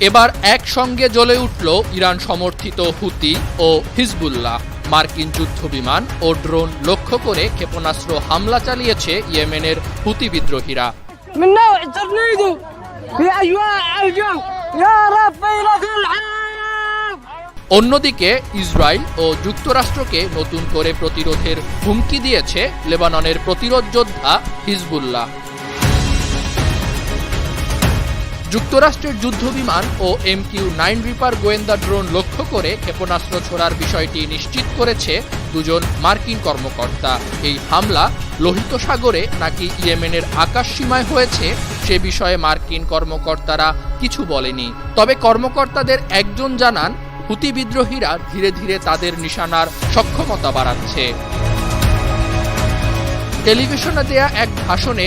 এবার একসঙ্গে জ্বলে উঠল ইরান সমর্থিত হুতি ও হিজবুল্লাহ। মার্কিন যুদ্ধবিমান ও ড্রোন লক্ষ্য করে ক্ষেপণাস্ত্র হামলা চালিয়েছে ইয়েমেনের হুতি বিদ্রোহীরা। অন্যদিকে ইসরায়েল ও যুক্তরাষ্ট্রকে নতুন করে প্রতিরোধের হুমকি দিয়েছে লেবাননের প্রতিরোধ যোদ্ধা হিজবুল্লাহ। যুক্তরাষ্ট্রের যুদ্ধবিমান ও এম কিউ নাইন রিপার গোয়েন্দা ড্রোন লক্ষ্য করে ক্ষেপণাস্ত্র ছোড়ার বিষয়টি নিশ্চিত করেছে দুজন মার্কিন কর্মকর্তা। এই হামলা লোহিত সাগরে নাকি ইয়েমেনের আকাশ সীমায় হয়েছে, সে বিষয়ে মার্কিন কর্মকর্তারা কিছু বলেনি। তবে কর্মকর্তাদের একজন জানান, হুতি বিদ্রোহীরা ধীরে ধীরে তাদের নিশানার সক্ষমতা বাড়াচ্ছে। টেলিভিশনে দেয়া এক ভাষণে